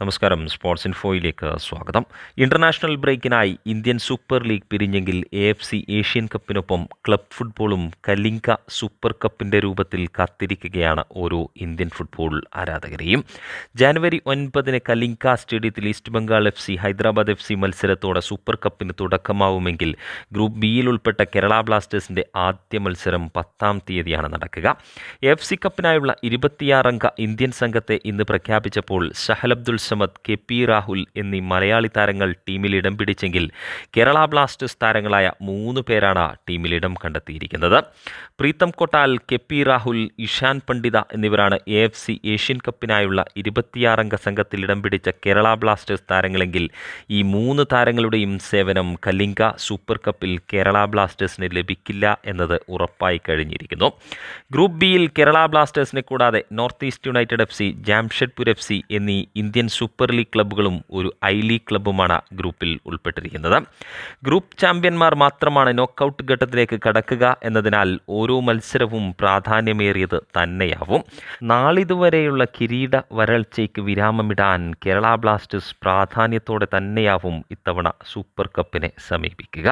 നമസ്കാരം. സ്പോർട്സ് ഇൻഫോയിലേക്ക് സ്വാഗതം. ഇന്റർനാഷണൽ ബ്രേക്കിനായി ഇന്ത്യൻ സൂപ്പർ ലീഗ് പിരിഞ്ഞെങ്കിൽ എ എഫ് സി ഏഷ്യൻ കപ്പിനൊപ്പം ക്ലബ് ഫുട്ബോളും കലിംഗ സൂപ്പർ കപ്പിന്റെ രൂപത്തിൽ കാത്തിരിക്കുകയാണ് ഓരോ ഇന്ത്യൻ ഫുട്ബോൾ ആരാധകരെയും. ജാനുവരി ഒൻപതിന് കലിംഗ സ്റ്റേഡിയത്തിൽ east Bengal F C Hyderabad F C മത്സരത്തോടെ super കപ്പിന് തുടക്കമാവുമെങ്കിൽ ഗ്രൂപ്പ് ബിയിൽ ഉൾപ്പെട്ട കേരള ബ്ലാസ്റ്റേഴ്സിന്റെ ആദ്യ മത്സരം പത്താം തീയതിയാണ് നടക്കുക. എഫ് സി കപ്പിനായുള്ള ഇരുപത്തിയാറംഗ ഇന്ത്യൻ സംഘത്തെ ഇന്ന് പ്രഖ്യാപിച്ചപ്പോൾ ഷഹൽ അബ്ദുൾ സമദ് കെ പി രാഹുൽ എന്നീ മലയാളി താരങ്ങൾ ടീമിൽ ഇടം പിടിച്ചെങ്കിൽ കേരള ബ്ലാസ്റ്റേഴ്സ് താരങ്ങളായ മൂന്ന് പേരാണ് ടീമിൽ ഇടം കണ്ടെത്തിയിരിക്കുന്നത്. പ്രീതം കൊട്ടാൽ കെ പി രാഹുൽ ഇഷാൻ പണ്ഡിത എന്നിവരാണ് എ എഫ് സി ഏഷ്യൻ കപ്പിനായുള്ള ഇരുപത്തിയാറംഗ സംഘത്തിൽ ഇടം പിടിച്ച കേരള ബ്ലാസ്റ്റേഴ്സ് താരങ്ങളെങ്കിൽ ഈ മൂന്ന് താരങ്ങളുടെയും സേവനം കലിംഗ സൂപ്പർ കപ്പിൽ കേരള ബ്ലാസ്റ്റേഴ്സിന് ലഭിക്കില്ല എന്നത് ഉറപ്പായി കഴിഞ്ഞിരിക്കുന്നു. ഗ്രൂപ്പ് ബിയിൽ കേരള ബ്ലാസ്റ്റേഴ്സിനെ കൂടാതെ north east united F C Jamshedpur F C എന്നീ ഇന്ത്യൻ സൂപ്പർ ലീഗ് ക്ലബ്ബുകളും ഒരു ഐ ലീഗ് ക്ലബ്ബുമാണ് ഗ്രൂപ്പിൽ ഉൾപ്പെട്ടിരിക്കുന്നത്. ഗ്രൂപ്പ് ചാമ്പ്യന്മാർ മാത്രമാണ് നോക്കൗട്ട് ഘട്ടത്തിലേക്ക് കടക്കുക എന്നതിനാൽ ഓരോ മത്സരവും പ്രാധാന്യമേറിയത് തന്നെയാവും. നാളിതുവരെയുള്ള കിരീട വരൾച്ചയ്ക്ക് വിരാമമിടാൻ കേരള ബ്ലാസ്റ്റേഴ്സ് പ്രാധാന്യത്തോടെ തന്നെയാവും ഇത്തവണ സൂപ്പർ കപ്പിനെ സമീപിക്കുക.